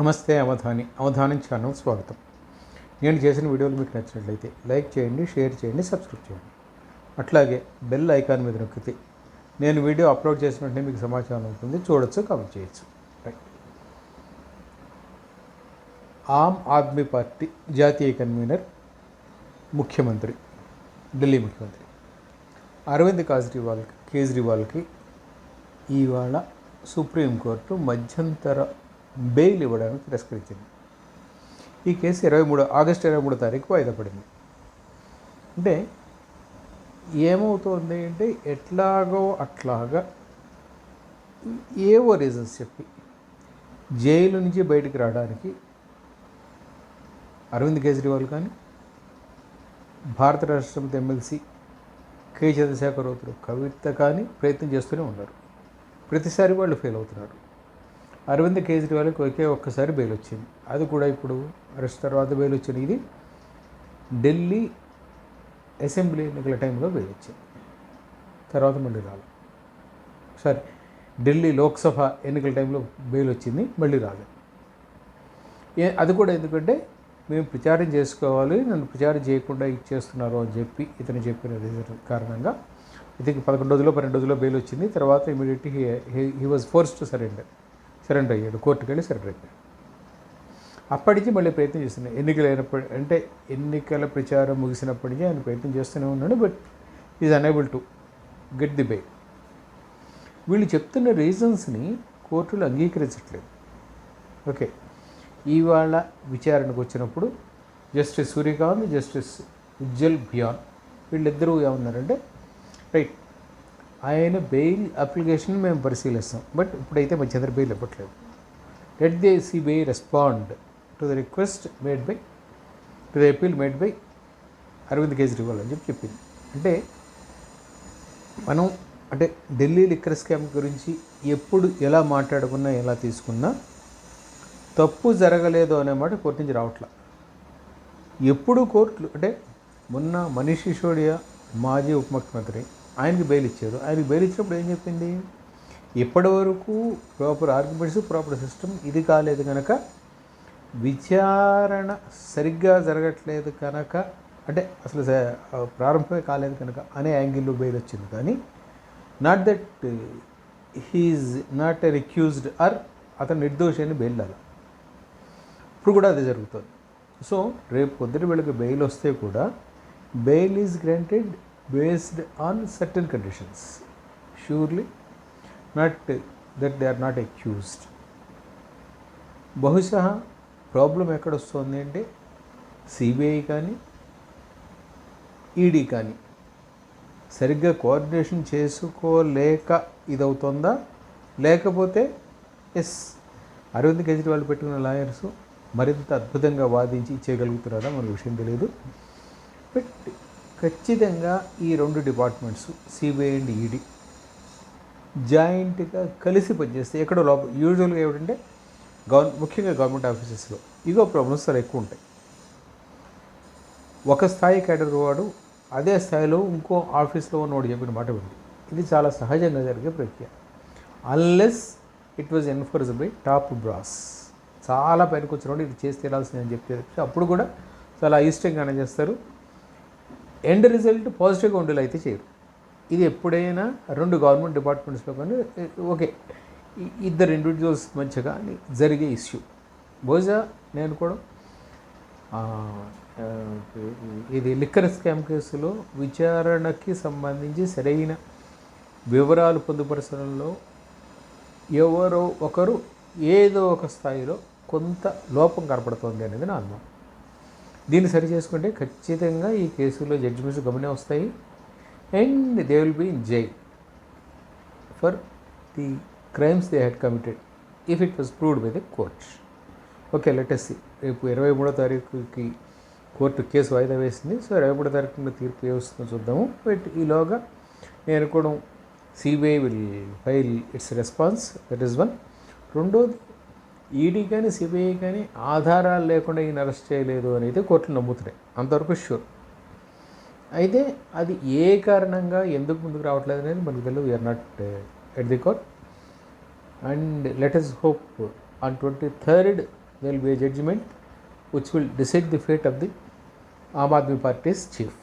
నమస్తే అవధాని అవధానం ఛానల్ స్వాగతం. నేను చేసిన వీడియోలు మీకు నచ్చినట్లయితే లైక్ చేయండి షేర్ చేయండి సబ్స్క్రైబ్ చేయండి. అట్లాగే బెల్ ఐకాన్ మీద నొక్కితే నేను వీడియో అప్లోడ్ చేసిన వెంటనే మీకు సమాచారం ఉంటుంది చూడొచ్చు కామెంట్ చేయొచ్చు. రైట్ ఆమ్ ఆద్మీ పార్టీ జాతీయ కన్వీనర్ ముఖ్యమంత్రి ఢిల్లీ ముఖ్యమంత్రి. అరవింద్ కేజ్రీవాల్ కేజ్రీవాల్కి ఇవాళ సుప్రీంకోర్టు మధ్యంతర బెయిల్ ఇవ్వడానికి తిరస్కరించింది. ఈ కేసు ఇరవై మూడు ఆగస్టు ఇరవై మూడో తారీఖు వాయిదా పడింది. అంటే ఏమవుతోంది అంటే ఎట్లాగో అట్లాగా ఏవో రీజన్స్ చెప్పి జైలు నుంచి బయటికి రావడానికి అరవింద్ కేజ్రీవాల్ కానీ భారత రాష్ట్రపతి ఎమ్మెల్సీ కె. చంద్రశేఖరరావు కవిత కానీ ప్రయత్నం చేస్తూనే ఉన్నారు. ప్రతిసారి వాళ్ళు ఫెయిల్ అవుతున్నారు. అరవింద్ కేజ్రీవాల్కి ఒకే ఒక్కసారి బెయిల్ వచ్చింది అది కూడా ఇప్పుడు అరెస్ట్ తర్వాత బెయిల్ వచ్చింది ఇది ఢిల్లీ అసెంబ్లీ ఎన్నికల టైంలో బెయిల్ వచ్చింది తర్వాత మళ్ళీ రాలేదు సారీ ఢిల్లీ లోక్సభ ఎన్నికల టైంలో బెయిల్ వచ్చింది మళ్ళీ రాలేదు ఏ అది కూడా ఎందుకంటే మేము ప్రచారం చేసుకోవాలి నన్ను ప్రచారం చేయకుండా ఇచ్చేస్తున్నారు అని చెప్పి ఇతను చెప్పిన రీజన్ కారణంగా ఇతనికి పదకొండు రోజుల్లో పన్నెండు రోజుల్లో బెయిల్ వచ్చింది తర్వాత immediately he was force to surrender. Surrender అయ్యాడు కోర్టుకు వెళ్ళి సరెండర్ అయ్యాడు అప్పటికి మళ్ళీ ప్రయత్నం చేస్తున్నాయి ఎన్నికలు అయినప్పటి అంటే ఎన్నికల ప్రచారం ముగిసినప్పటి నుంచి ఆయన ప్రయత్నం చేస్తూనే ఉన్నాడు but is unable to get the bail. వీళ్ళు చెప్తున్న రీజన్స్ని కోర్టులు అంగీకరించట్లేదు. ఓకే. ఇవాళ విచారణకు వచ్చినప్పుడు జస్టిస్ సూర్యకాంత్ జస్టిస్ ఉజ్జల్ భియాన్ వీళ్ళిద్దరూ ఏమన్నారంటే రైట్ ఆయన బెయిల్ అప్లికేషన్ మేము పరిశీలిస్తాం. బట్ ఇప్పుడైతే మధ్యంతర బెయిల్ ఇవ్వట్లేదు. Let the CBI respond to the request made by to the appeal made by Arvind Kejriwal అని చెప్పి చెప్పింది. అంటే మనం అంటే ఢిల్లీ లిక్కర్ స్కామ్ గురించి ఎప్పుడు ఎలా మాట్లాడుకున్నా ఎలా తీసుకున్నా తప్పు జరగలేదు అనే మాట కోర్టు నుంచి రావట్లా. ఎప్పుడు కోర్టులు అంటే మొన్న మనీష్ సిసోడియా మాజీ ఉప ముఖ్యమంత్రి ఆయనకి బెయిల్ ఇచ్చారు. ఆయనకి బెయిల్ ఇచ్చినప్పుడు ఏం చెప్పింది? ఇప్పటి వరకు ప్రాపర్ ఆర్గ్యుమెంట్స్ ప్రాపర్ సిస్టమ్ ఇది కాలేదు కనుక విచారణ సరిగ్గా జరగట్లేదు కనుక అంటే అసలు ప్రారంభమే కాలేదు కనుక అనే యాంగిల్లో బెయిల్ వచ్చింది. కానీ not that he is not a recused or అతను నిర్దోషి అని బెయిల్ రాల ఇప్పుడు కూడా అదే జరుగుతుంది. సో రేపు పొద్దున వీళ్ళకి బెయిల్ వస్తే కూడా bail is granted based on certain conditions surely not that they are not accused బహుశా ప్రాబ్లం ఎక్కడ వస్తుంది అంటే సిబిఐ కానీ ఈడీ కానీ. సరిగ్గా కోఆర్డినేషన్ చేసుకోలేక ఇదవుతుందా? లేకపోతే ఎస్ అరవింద్ కేజ్రీవాల్ పెట్టుకున్న లాయర్స్ మరింత అద్భుతంగా వాదించి చేయగలుగుతున్నారా మనకు విషయం తెలియదు బట్ ఖచ్చితంగా ఈ రెండు డిపార్ట్మెంట్స్ సిబిఐ అండ్ ఈడీ జాయింట్గా కలిసి పనిచేస్తే ఎక్కడో లోపల యూజువల్గా ఏమిటంటే గవర్న ముఖ్యంగా గవర్నమెంట్ ఆఫీసెస్లో ఇగో ప్రాబ్లమ్స్ చాలా ఎక్కువ ఉంటాయి. ఒక స్థాయి కేటర్ వాడు అదే స్థాయిలో ఇంకో ఆఫీస్లో ఉన్నవాడు చెప్పిన మాట ఉంది ఇది చాలా సహజంగా జరిగే ప్రక్రియ. Unless it was enforce by top brass చాలా పైనకి వచ్చినప్పుడు ఇది చేసి తీరాల్సిందని అని చెప్తే అప్పుడు కూడా చాలా ఇష్టంగానే చేస్తారు. ఎండ్ రిజల్ట్ పాజిటివ్గా ఉండేలా అయితే చేయరు. ఇది ఎప్పుడైనా రెండు గవర్నమెంట్ డిపార్ట్మెంట్స్లో కానీ ఓకే ఇద్దరు ఇండివిజువల్స్ మధ్య కానీ జరిగే ఇష్యూ బహుశా నేను కూడా ఇది లిక్కర్ స్కామ్ కేసులో విచారణకి సంబంధించి సరైన వివరాలు పొందుపరచడంలో ఎవరో ఒకరు ఏదో ఒక స్థాయిలో కొంత లోపం కనపడుతోంది అనేది నా అనుమానం. దీన్ని సరి చేసుకుంటే ఖచ్చితంగా ఈ కేసులో జడ్జిమెంట్స్ గమనే వస్తాయి. And they will be in jail for the crimes they had committed if it was proved by the court okay let's రేపు ఇరవై మూడో తారీఖుకి కోర్టు కేసు వాయిదా వేసింది. సో ఇరవై మూడో తారీఖున తీర్పు ఏ వస్తుందో చూద్దాము. బట్ ఈలోగా నేను అనుకోవడం CBI will file its response that is one రెండోది ఈడీ కానీ సిబిఐ కానీ ఆధారాలు లేకుండా ఈయన అరెస్ట్ చేయలేదు అనేది కోర్టులు నమ్ముతున్నాయి. అంతవరకు షూర్ అయితే అది ఏ కారణంగా ఎందుకు ముందుకు రావట్లేదు అనేది మనకు తెలియదు. We are not at the court and let us hope on twenty third will be judgement which will decide the fate of the Aam Aadmi party's chief